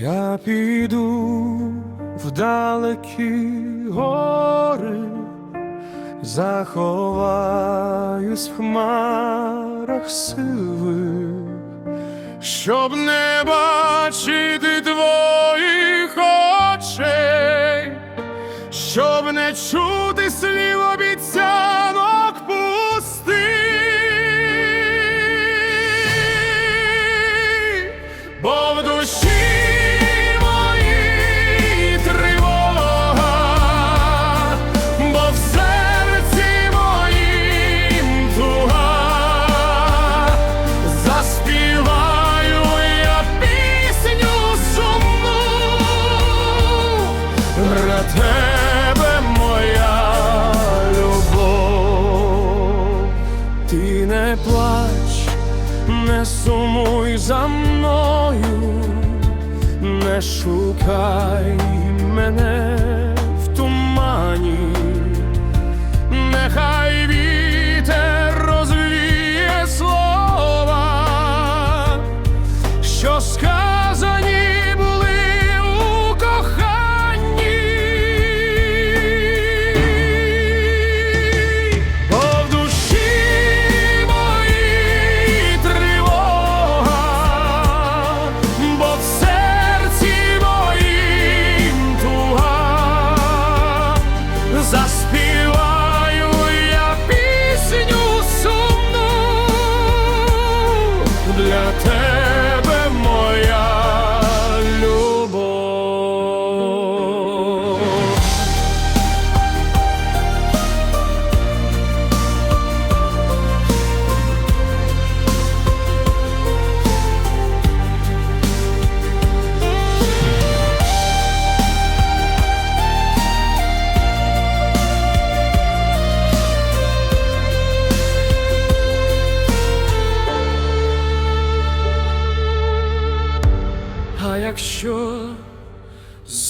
Я піду в далекі гори, заховаюсь в хмарах сивих, щоб не бачити твоїх очей, щоб не чути слів про тебе моя любов, ти не плач, не сумуй за мною, не шукай мене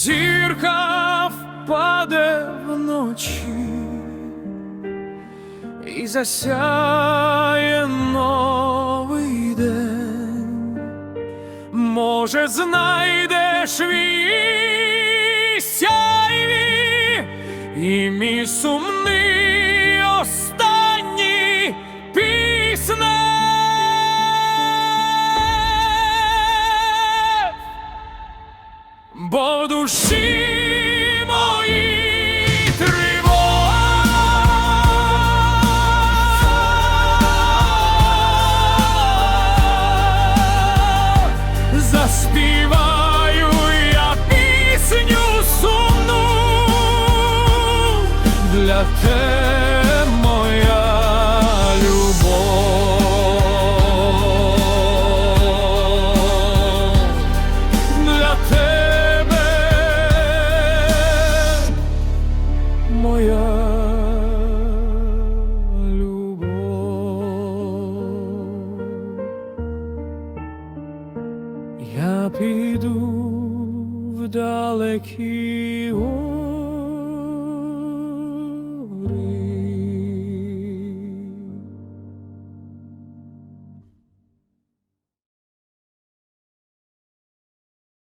зірка впаде вночі і засяє новий день, може, знайдеш в її сяйві і мій сумний В душі моїй тривога, заспіваю я пісню сумну для тебе в далекі